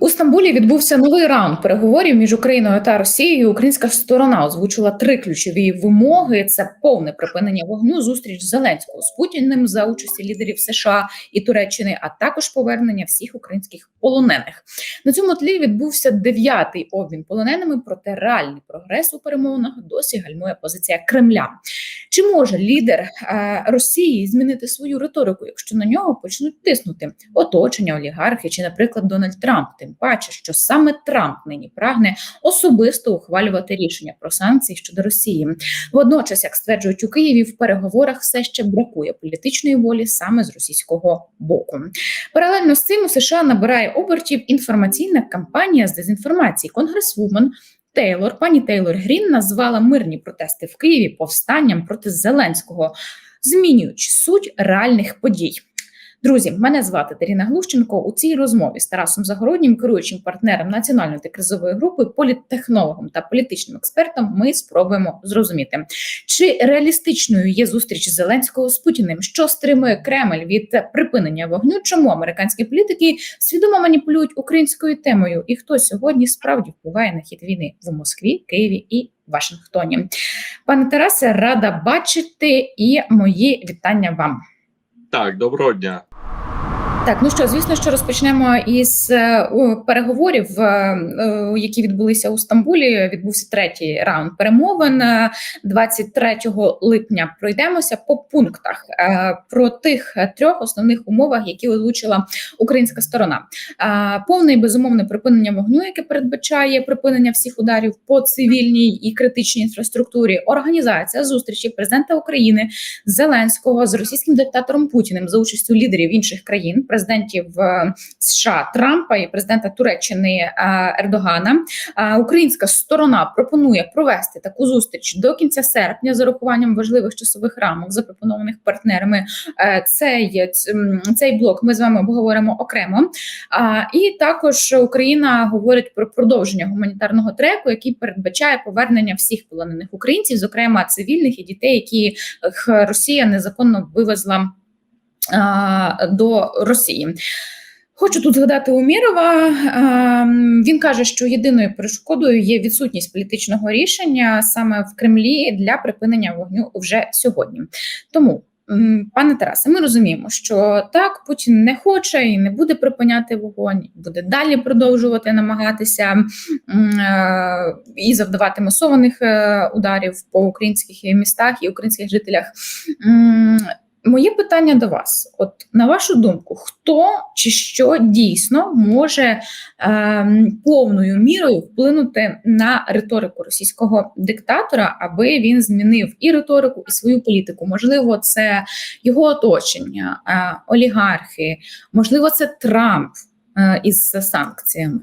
У Стамбулі відбувся новий раунд переговорів між Україною та Росією. Українська сторона озвучила три ключові вимоги: це повне припинення вогню, зустріч Зеленського з Путіним за участі лідерів США і Туреччини, а також повернення всіх українських полонених. На цьому тлі відбувся дев'ятий обмін полоненими. Проте реальний прогрес у перемовинах досі гальмує позиція Кремля. Чи може лідер е, Росії змінити свою риторику, якщо на нього почнуть тиснути оточення, олігархи чи, наприклад, Дональд Трамп? Тим паче, що саме Трамп нині прагне особисто ухвалювати рішення про санкції щодо Росії. Водночас, як стверджують у Києві, в переговорах все ще бракує політичної волі саме з російського боку. Паралельно з цим у США набирає обертів інформаційна кампанія з дезінформації. Конгресвумен Тейлор, пані Тейлор Грін назвала мирні протести в Києві повстанням проти Зеленського, змінюючи суть реальних подій. Друзі, мене звати Даріна Глущенко. У цій розмові з Тарасом Загороднім, керуючим партнером національної антикризової групи, політтехнологом та політичним експертом, ми спробуємо зрозуміти, чи реалістичною є зустріч Зеленського з Путіним, що стримує Кремль від припинення вогню, чому американські політики свідомо маніпулюють українською темою, і хто сьогодні справді впливає на хід війни в Москві, Києві і Вашингтоні. Пане Тарасе, рада бачити і мої вітання вам. Так, доброго дня. Так, ну що, звісно, що розпочнемо із е, переговорів, е, е, які відбулися у Стамбулі. Відбувся третій раунд перемовин 23 липня. Пройдемося по пунктах про тих трьох основних умовах, які озвучила українська сторона. Повне і безумовне припинення вогню, яке передбачає припинення всіх ударів по цивільній і критичній інфраструктурі. Організація зустрічі президента України Зеленського з російським диктатором Путіним за участю лідерів інших країн президентів е, США Трампа і президента Туреччини е, Ердогана. Е, українська сторона пропонує провести таку зустріч до кінця серпня з урахуванням важливих часових рамок, запропонованих партнерами. Цей цей блок ми з вами обговоримо окремо. І також Україна говорить про продовження гуманітарного треку, який передбачає повернення всіх полонених українців, зокрема цивільних і дітей, які Росія незаконно вивезла до Росії. Хочу тут згадати Умірова. Він каже, що єдиною перешкодою є відсутність політичного рішення саме в Кремлі для припинення вогню вже сьогодні. Тому, пане Тарасе, ми розуміємо, що так Путін не хоче і не буде припиняти вогонь, буде далі продовжувати намагатися і завдавати масованих е, ударів по українських містах і українських жителях. Моє питання до вас: от на вашу думку, хто чи що дійсно може е, повною мірою вплинути на риторику російського диктатора, аби він змінив і риторику, і свою політику? Можливо, це його оточення, е, олігархи, можливо, це Трамп е, із санкціями.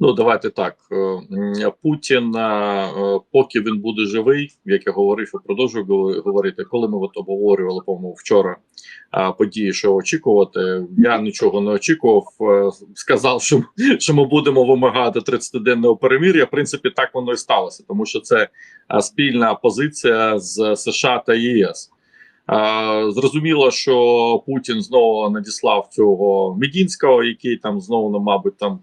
Ну, давайте так. Е, Путін, е, поки він буде живий, як я говорив, і продовжую говорити, коли ми от обговорювали по вчора події, що очікувати. Я нічого не очікував. Е, сказав, що що ми будемо вимагати 30-денного перемір'я. В принципі, так воно і сталося, тому що це спільна позиція з США та ЄС. Зрозуміло, що Путін знову надіслав цього Медінського, який там знову, ну, мабуть, там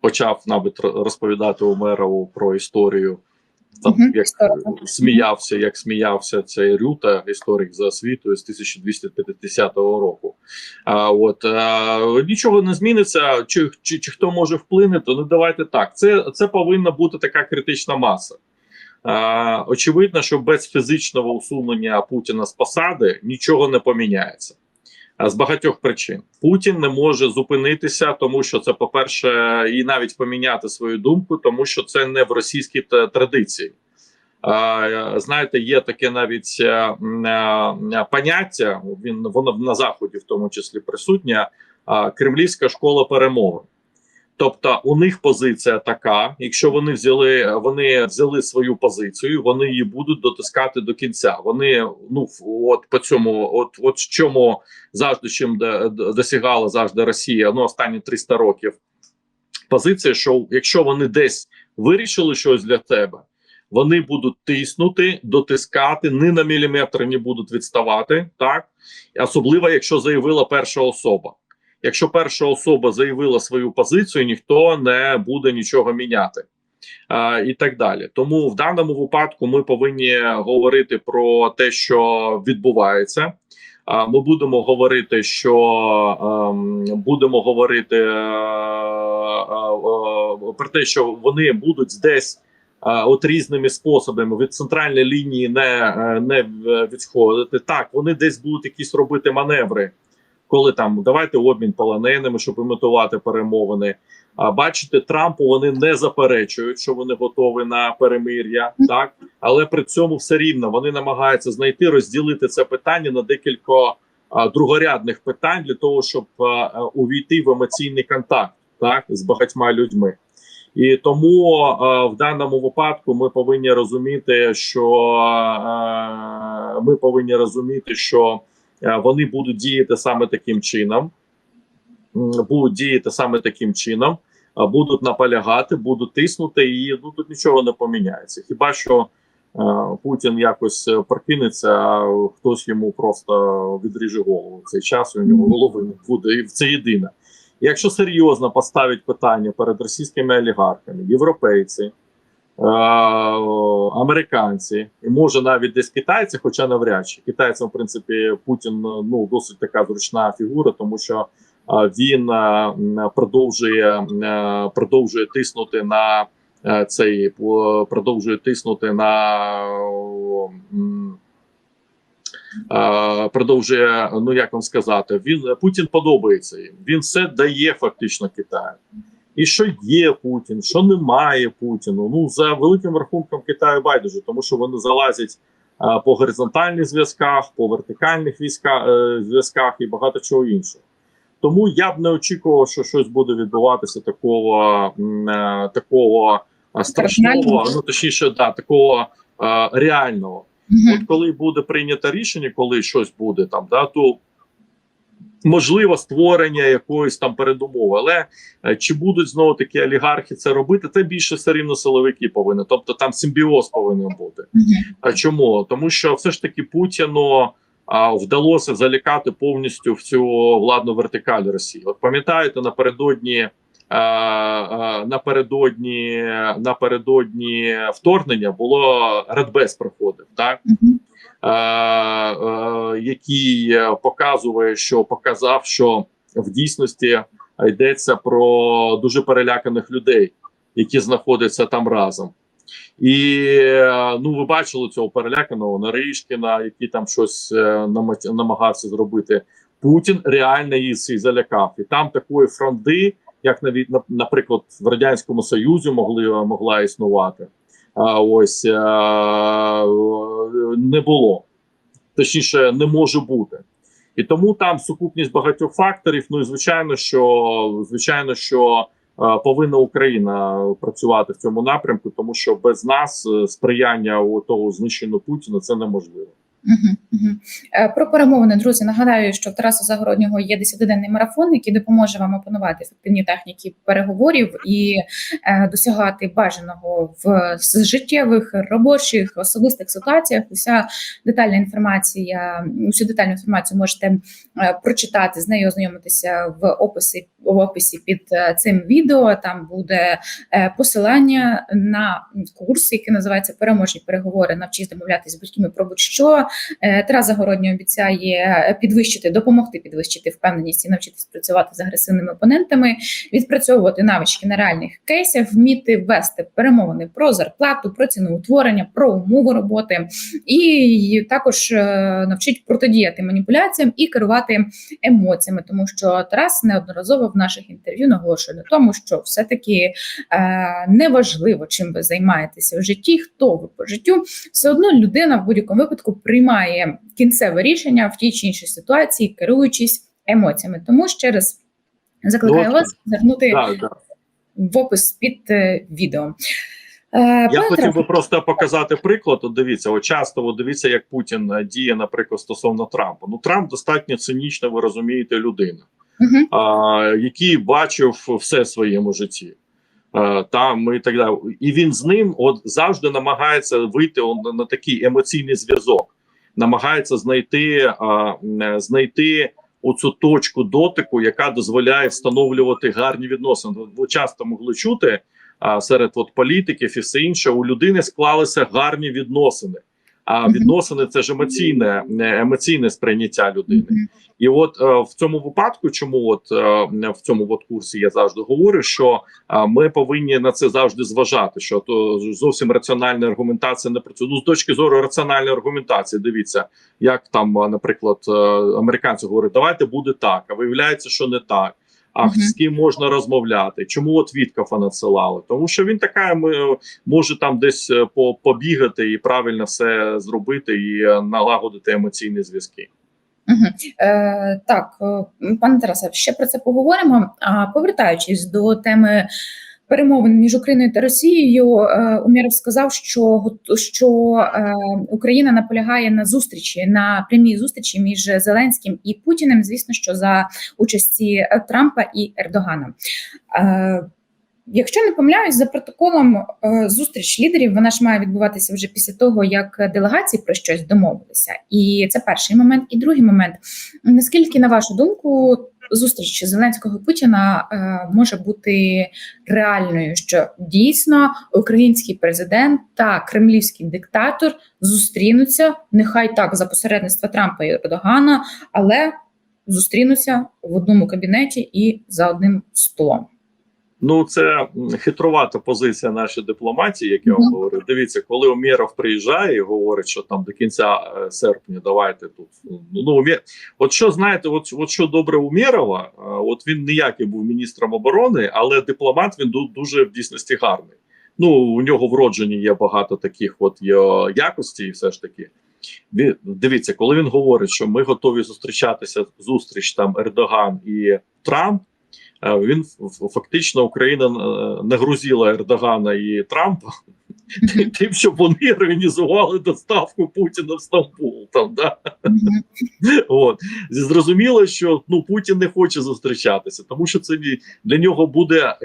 почав навіть розповідати Умерову про історію. Там uh -huh. як сміявся, як сміявся цей Рюта, історик за освітою з 1250 року. А от а, нічого не зміниться. Чи, чи чи хто може вплинути? Ну давайте так. Це це повинна бути така критична маса. А, Очевидно, що без фізичного усунення Путіна з посади нічого не поміняється з багатьох причин Путін не може зупинитися, тому що це по перше, і навіть поміняти свою думку, тому що це не в російській традиції. Знаєте, є таке навіть е, е, поняття. Він воно на заході, в тому числі присутня кремлівська школа перемови. Тобто у них позиція така: якщо вони взяли, вони взяли свою позицію, вони її будуть дотискати до кінця. Вони ну от по цьому, от от чому завжди чим досягала завжди Росія ну останні 300 років. Позиція, що якщо вони десь вирішили щось для тебе, вони будуть тиснути, дотискати, ні на міліметр не будуть відставати, так особливо якщо заявила перша особа. Якщо перша особа заявила свою позицію, ніхто не буде нічого міняти. І так далі. Тому в даному випадку ми повинні говорити про те, що відбувається. Ми будемо говорити, що ем, будемо говорити про те, що вони будуть десь от різними способами від центральної лінії не, е, не відходити. Так, вони десь будуть якісь робити маневри, коли там давайте обмін полоненими, щоб імітувати перемовини. А бачите, Трампу вони не заперечують, що вони готові на перемир'я, так але при цьому все рівно вони намагаються знайти розділити це питання на декілька а, другорядних питань для того, щоб а, а, увійти в емоційний контакт так з багатьма людьми. І тому а, в даному випадку ми повинні розуміти, що а, ми повинні розуміти, що вони будуть діяти саме таким чином. Будуть діяти саме таким чином, а, будуть наполягати, будуть тиснути, і ну тут нічого не поміняється. Хіба що е, Путін якось е, прокинеться, а хтось йому просто відріже голову цей час. У нього голови не буде, і це єдине. Якщо серйозно поставить питання перед російськими олігархами, європейці, е, американці, і може навіть десь китайці, хоча навряд чи китайцям, в принципі, Путін ну досить така зручна фігура, тому що він продовжує е, продовжує тиснути на е, цей продовжує тиснути на продовжує, ну як вам сказати, він Путін подобається їм. Він все дає фактично Китаю. І що є Путін, що немає Путіну. Ну за великим рахунком Китаю байдуже, тому що вони залазять е, по горизонтальних зв'язках, по вертикальних війська, е, зв'язках і багато чого іншого. Тому я б не очікував, що щось буде відбуватися такого, е, такого страшного, ну точніше, да, такого е, реального. От коли буде прийнято рішення, коли щось буде там, да, то можливо створення якоїсь там передумови. Але е, чи будуть знову такі олігархи це робити? Це більше все рівно силовики повинні. Тобто там симбіоз повинен бути. А чому? Тому що все ж таки Путіну а, вдалося залякати повністю в цю владну вертикаль Росії. От пам'ятаєте, напередодні. а, а, Напередодні напередодні вторгнення було Радбез проходив, так е, е, який е, показує, що показав, що в дійсності йдеться про дуже переляканих людей, які знаходяться там разом. І е, ну, ви бачили цього переляканого Наришкіна, який там щось е, намагався зробити. Путін реально всіх залякав, і там такої фронди, як навіть на- наприклад в радянському Союзі могли могла існувати. Ось е, не було, точніше, не може бути. І тому там сукупність багатьох факторів. Ну і звичайно, що звичайно, що е, повинна Україна працювати в цьому напрямку, тому що без нас е, сприяння у того знищеного Путіна це неможливо. Е, Про перемовини, друзі, нагадаю, що в Тараса Загороднього є 10-денний марафон, який допоможе вам опанувати ефективні техніки переговорів і е, досягати бажаного в життєвих, робочих, особистих ситуаціях. Уся детальна інформація, усю детальну інформацію можете е, прочитати з нею, ознайомитися в описі в описі під е, цим відео. Там буде посилання на курс, який називається Переможні переговори. Навчись домовлятися з батьками про будь-що. Е, Тарас Загородній обіцяє підвищити, допомогти підвищити впевненість і навчитись працювати з агресивними опонентами, відпрацьовувати навички на реальних кейсах, вміти вести перемовини про зарплату, про ціноутворення, про умови роботи, і також е, навчить протидіяти маніпуляціям і керувати емоціями, тому що Тарас неодноразово в наших інтерв'ю наголошує на тому, що все-таки е, неважливо, чим ви займаєтеся в житті, хто ви по життю, все одно людина в будь-якому випадку приймає кінцеве рішення в тій чи іншій ситуації, керуючись емоціями. Тому ще раз закликаю вас звернути Так, так. в опис під е, відео. Е, Я пане хотів би просто показати приклад. От дивіться, от часто от дивіться, як Путін е, діє, наприклад, стосовно Трампа. Ну Трамп достатньо цинічно, ви розумієте, людина. мгм, а, який бачив все в своєму житті. А, Там і так далі. І він з ним от завжди намагається вийти на такий емоційний зв'язок, намагається знайти, а, м, знайти оцю точку дотику, яка дозволяє встановлювати гарні відносини. Ви часто могли чути а, серед от політиків і все інше, у людини склалися гарні відносини. А відносини це ж емоційне, не емоційне сприйняття людини. І от е, в цьому випадку, чому от е, в цьому от курсі я завжди говорю, що е, ми повинні на це завжди зважати. Що то зовсім раціональна аргументація не працює. Ну з точки зору раціональної аргументації, дивіться, як там, е, наприклад, е, американці говорять, давайте буде так. А виявляється, що не так. А з ким можна розмовляти? Чому от Віткафа надсилали? Тому що він така може там десь е, побігати і правильно все зробити і е, налагодити емоційні зв'язки. Угу. Е, так, е, пане Тарасе, ще про це поговоримо. А повертаючись до теми перемовин між Україною та Росією, уміров Умєров сказав, що що е, Україна наполягає на зустрічі на прямій зустрічі між Зеленським і Путіним. Звісно, що за участі е, Трампа і Ердогана. Якщо не помиляюсь, за протоколом е, зустріч лідерів вона ж має відбуватися вже після того, як делегації про щось домовилися. І це перший момент. І другий момент: наскільки, на вашу думку, зустріч Зеленського Путіна е, може бути реальною, що дійсно український президент та кремлівський диктатор зустрінуться, нехай так за посередництва Трампа і Ердогана, але зустрінуться в одному кабінеті і за одним столом. Ну, це хитрувата позиція нашої дипломатії, як я вам говорю. Дивіться, коли Умєров приїжджає і говорить, що там до кінця е, серпня давайте тут. Ну, ну от що знаєте, от, от що добре Умєрова, е, от він ніякий був міністром оборони, але дипломат він дуже в дійсності гарний. Ну, у нього вроджені є багато таких от якостей, все ж таки. Ві- Дивіться, коли він говорить, що ми готові зустрічатися зустріч там Ердоган і Трамп. Е, Він фактично Україна е, нагрузила Ердогана і Трампа тим, щоб вони організували доставку Путіна в Стамбул. Там да от зрозуміло, що ну Путін не хоче зустрічатися, тому що це для нього буде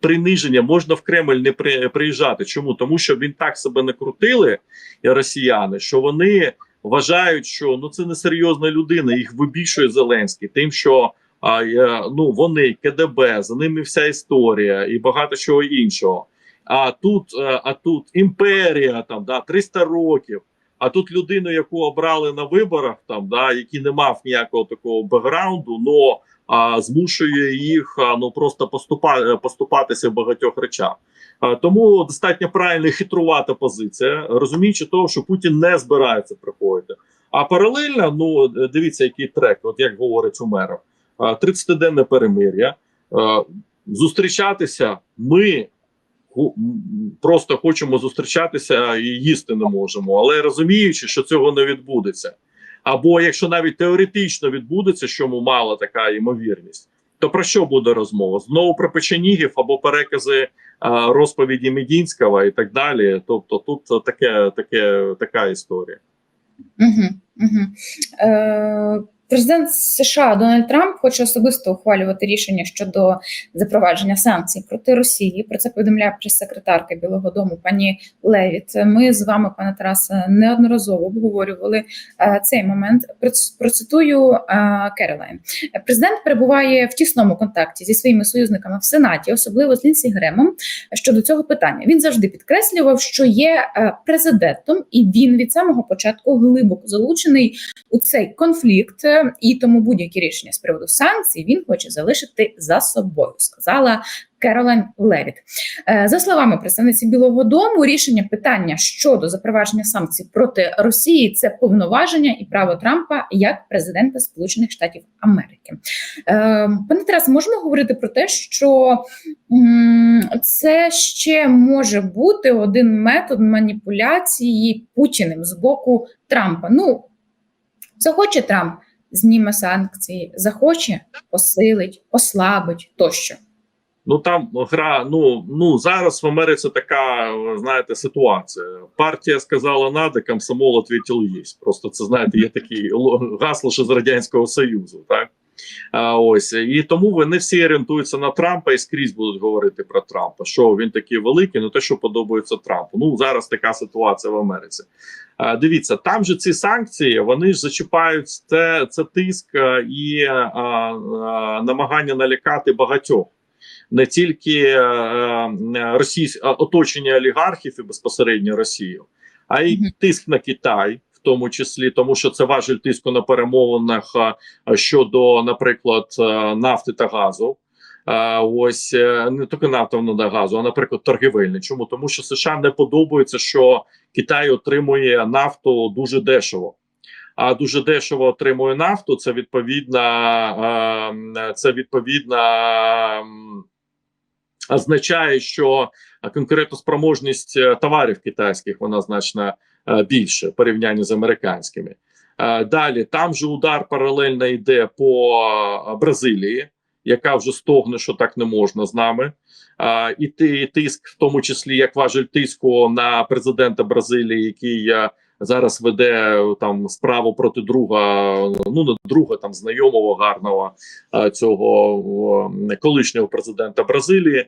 приниження. Можна в Кремль не при, приїжджати. Чому тому, що він так себе накрутили, і росіяни, що вони вважають, що ну це не серйозна людина. Їх вибільшує Зеленський, тим, що а, е, ну вони КДБ, за ними вся історія і багато чого іншого. А тут, е, а тут імперія, там да 300 років. А тут людину, яку обрали на виборах, там да який не мав ніякого такого бекграунду, но а, змушує їх а, ну просто поступа, е, поступатися в багатьох речах. А, тому достатньо правильна і хитрувата позиція, розуміючи того, що Путін не збирається приходити. А паралельно, ну дивіться, який трек, от як говорить Умеров, 30-денне перемир'я. Зустрічатися ми просто хочемо зустрічатися і їсти не можемо, але розуміючи, що цього не відбудеться. Або якщо навіть теоретично відбудеться, що му мала така ймовірність, то про що буде розмова? Знову про печенігів або перекази а, розповіді Медінського і так далі. Тобто, тут таке, таке, така історія. Угу, угу. Е, президент США Дональд Трамп хоче особисто ухвалювати рішення щодо запровадження санкцій проти Росії. Про це повідомляє прес-секретарка Білого Дому пані Левіт. Ми з вами, пане Тарасе, неодноразово обговорювали е, цей момент. Проц- Процитую е, Керолайн. Президент перебуває в тісному контакті зі своїми союзниками в Сенаті, особливо з Лінсі Гремом, щодо цього питання. Він завжди підкреслював, що є е, президентом, і він від самого початку глибоко залучений у цей конфлікт, і тому будь-які рішення з приводу санкцій він хоче залишити за собою, сказала Керолайн Левіт. Е, За словами представниці Білого Дому, рішення питання щодо запровадження санкцій проти Росії це повноваження і право Трампа як президента Сполучених Штатів Америки. Е, Пане Тарасе, можемо говорити про те, що це ще може бути один метод маніпуляції Путіним з боку Трампа. Ну захоче Трамп, зніме санкції, захоче посилить, ослабить тощо. Ну там гра. Ну ну зараз в Америці така знаєте ситуація. Партія сказала нади, комсомол ответил єсть. Просто це знаєте, є такі л- гасло що з радянського союзу. Так А, ось і тому вони всі орієнтуються на Трампа і скрізь будуть говорити про Трампа. Що він такий великий, ну те, що подобається Трампу. Ну зараз така ситуація в Америці. А, дивіться, там же ці санкції вони ж зачіпають це, це тиск і а, а, намагання налякати багатьох. Не тільки е, російсь... оточення олігархів і безпосередньо Росію, а й тиск на Китай, тому числі, тому що це важель тиску на перемовинах щодо, наприклад, е, нафти та газу. Ось е, не тільки нафтового та газу, а наприклад, торгівельний. Чому тому, що США не подобається, що Китай отримує нафту дуже дешево. А дуже дешево отримує нафту. Це відповідно, е, це відповідно м, означає, що конкурентоспроможність е, товарів китайських вона значно е, більше в порівнянні з американськими. Е, Далі там же удар паралельно йде по е, Бразилії, яка вже стогне, що так не можна з нами. Е, І ти- тиск, в тому числі як важель тиску на президента Бразилії, який е, зараз веде е, там справу проти друга, ну не друга, там знайомого гарного е, цього колишнього президента Бразилії.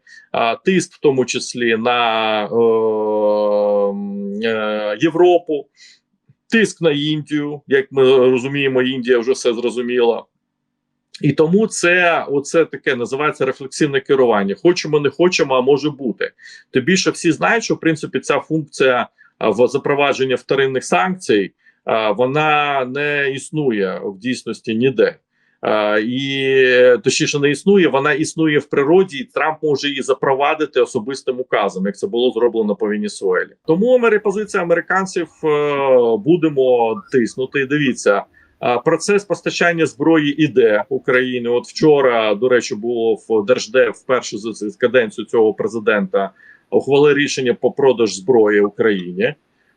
Тиск, в тому числі на е, Європу, тиск на Індію. Як ми розуміємо, Індія вже все зрозуміла. І тому це оце таке називається рефлексивне керування. Хочемо, не хочемо, а може бути. Тим більше всі знають, що в принципі ця функція в запровадження вторинних санкцій вона не існує в дійсності ніде. І точніше не існує, вона існує в природі, і Трамп може її запровадити особистим указом, як це було зроблено по Венесуелі. Тому позиція американців е, будемо тиснути. Дивіться, процес постачання зброї іде Україні. От вчора, до речі, було в Держдев вперше за каденцію цього президента ухвалив рішення по продаж зброї Україні.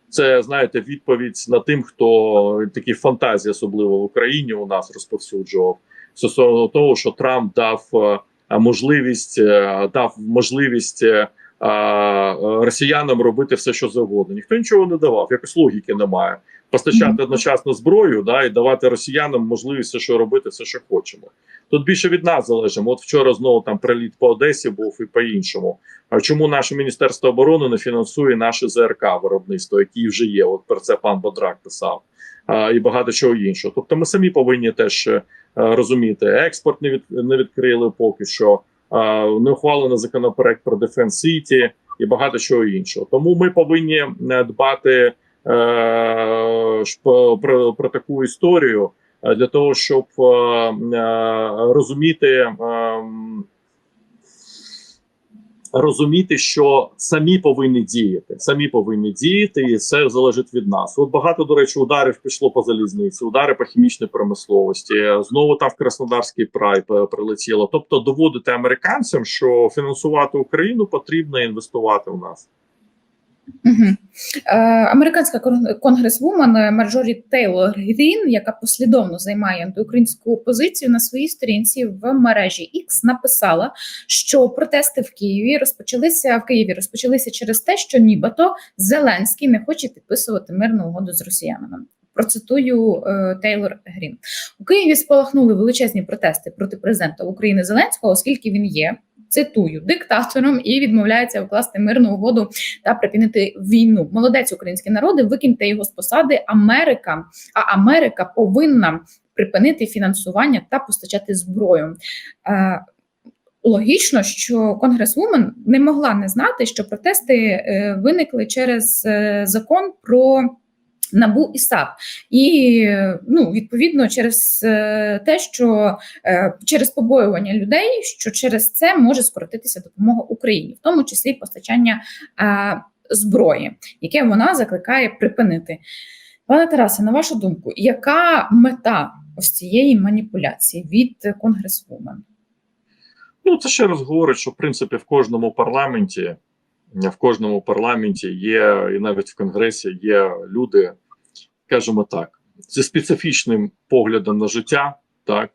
Це знаєте, відповідь на тим, хто такі фантазії, особливо в Україні, у нас розповсюджував стосовно того, що Трамп дав е, можливість е, дав можливість е, росіянам робити все, що завгодно. Ніхто нічого не давав, якось логіки немає. Постачати одночасно зброю, да, і давати росіянам можливість все, що робити, все, що хочемо. Тут більше від нас залежить. От вчора знову там приліт по Одесі був і по іншому. А чому наше міністерство оборони не фінансує наше ЗРК виробництво, які вже є? От про це пан Бодрак писав, а, і багато чого іншого. Тобто, ми самі повинні теж е, розуміти, експорт не від не відкрили поки що. Не ухвалено законопроект про Defense City і багато чого іншого. Тому ми повинні е, дбати е, про, про таку історію е, для того, щоб розуміти. Розуміти, що самі повинні діяти, самі повинні діяти, і це залежить від нас. От багато до речі, ударів пішло по залізниці, удари по хімічній промисловості. Знову там в Краснодарський край п- прилетіло. Тобто, доводити американцям, що фінансувати Україну потрібно інвестувати в нас. Угу. Американська кон- конгресвумен Марджорі Тейлор Грін, яка послідовно займає антиукраїнську позицію на своїй сторінці в мережі X, написала, що протести в Києві розпочалися в Києві розпочалися через те, що нібито Зеленський не хоче підписувати мирну угоду з росіянами. Процитую е, Тейлор Грін у Києві. Спалахнули величезні протести проти президента України Зеленського, оскільки він є. Цитую диктатором і відмовляється укласти мирну угоду та припинити війну. Молодець українські народи, викиньте його з посади. Америка, а Америка повинна припинити фінансування та постачати зброю. Е, Логічно, що конгресвумен не могла не знати, що протести е, виникли через е, закон про набу і САП, і ну відповідно через е, те, що е, через побоювання людей, що через це може скоротитися допомога Україні, в тому числі постачання е, зброї, яке вона закликає припинити. Пане Тарасе, на вашу думку, яка мета ось цієї маніпуляції від конгресвумен? Ну це ще раз говорить, що в принципі в кожному парламенті, в кожному парламенті є, і навіть в конгресі є люди, скажімо так, зі специфічним поглядом на життя. Так,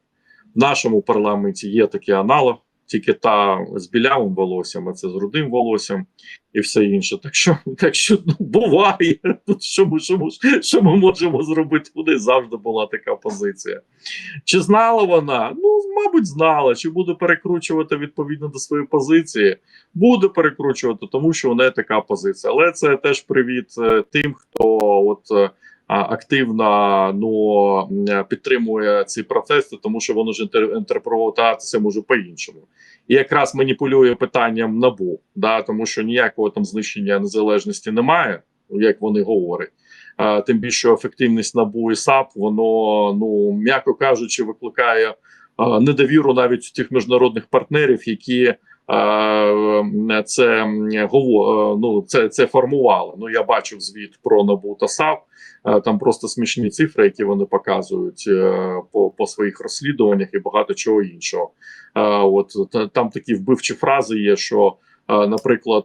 в нашому парламенті є такий аналог тільки та з білявим волоссям, а це з рудим волоссям і все інше. Так що, так що ну, буває. Що ми, що, ми, що ми можемо зробити? У завжди була така позиція. Чи знала вона? Ну, мабуть, знала. Чи буде перекручувати відповідно до своєї позиції? Буде перекручувати, тому що у неї така позиція. Але це теж привіт е, тим, хто от. Активно ну підтримує ці процеси, тому що воно ж інтер- інтерпретуватися може по-іншому, і якраз маніпулює питанням набу, да тому що ніякого там знищення незалежності немає, як вони говорять. А, тим більше ефективність набу і САП, воно ну м'яко кажучи, викликає а, недовіру навіть у тих міжнародних партнерів, які це ну, це, це формували. Ну я бачив звіт про НАБУ та САП. Е, Там просто смішні цифри, які вони показують е, по, по своїх розслідуваннях і багато чого іншого. Е, От там такі вбивчі фрази є, що, наприклад,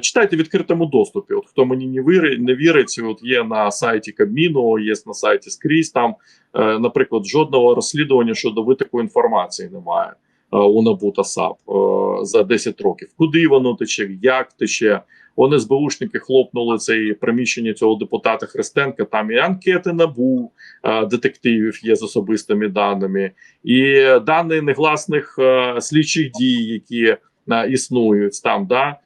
читайте в відкритому доступі. От хто мені не вірить, не вірить, от є на сайті Кабміну, є на сайті скрізь. Там, наприклад, жодного розслідування щодо витоку інформації немає у НАБУ та САП за 10 років. Куди воно тече, як тече? Вони СБУшники хлопнули це приміщення цього депутата Христенка. Там і анкети набу е, детективів є з особистими даними, і дані негласних е, слідчих дій, які е, існують там, да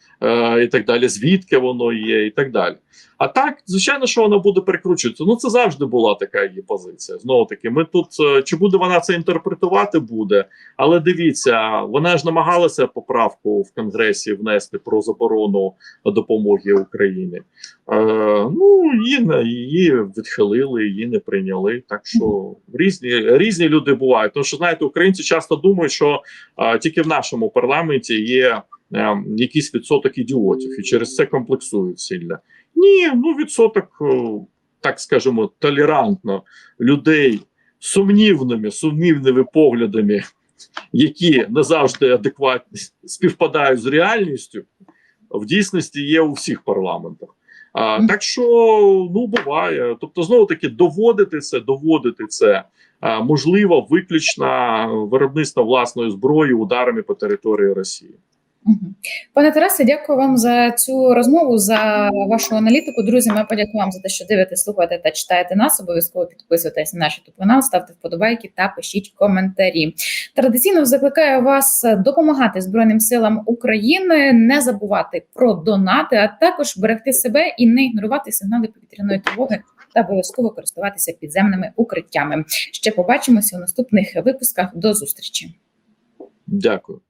і так далі. Звідки воно є, і так далі. А так, звичайно, що вона буде перекручуватися. Ну це завжди була така її позиція. Знову таки, ми тут е, чи буде вона це інтерпретувати буде, але дивіться, вона ж намагалася поправку в конгресі внести про заборону допомоги Україні. Е, ну її її відхилили, її не прийняли. Так що різні різні люди бувають. Тому що знаєте, українці часто думають, що е, тільки в нашому парламенті є е, якийсь відсоток ідіотів, і через це комплексують сильно. Ні, ну відсоток, е, так скажемо, толерантно людей сумнівними, сумнівними поглядами, які не завжди адекватні співпадають з реальністю, в дійсності є у всіх парламентах. А, так що ну буває. Тобто, знову таки, доводити це, доводити це а, можливо виключно виробництво власної зброї ударами по території Росії. Пане Тарасе, дякую вам за цю розмову, за вашу аналітику. Друзі, ми подякуємо вам за те, що дивитесь, слухаєте та читаєте нас. Обов'язково підписуйтесь на наш YouTube канал, ставте вподобайки та пишіть коментарі. Традиційно закликаю вас допомагати Збройним силам України, не забувати про донати, а також берегти себе і не ігнорувати сигнали повітряної тривоги. Та обов'язково користуватися підземними укриттями. Ще побачимося у наступних випусках. До зустрічі. Дякую.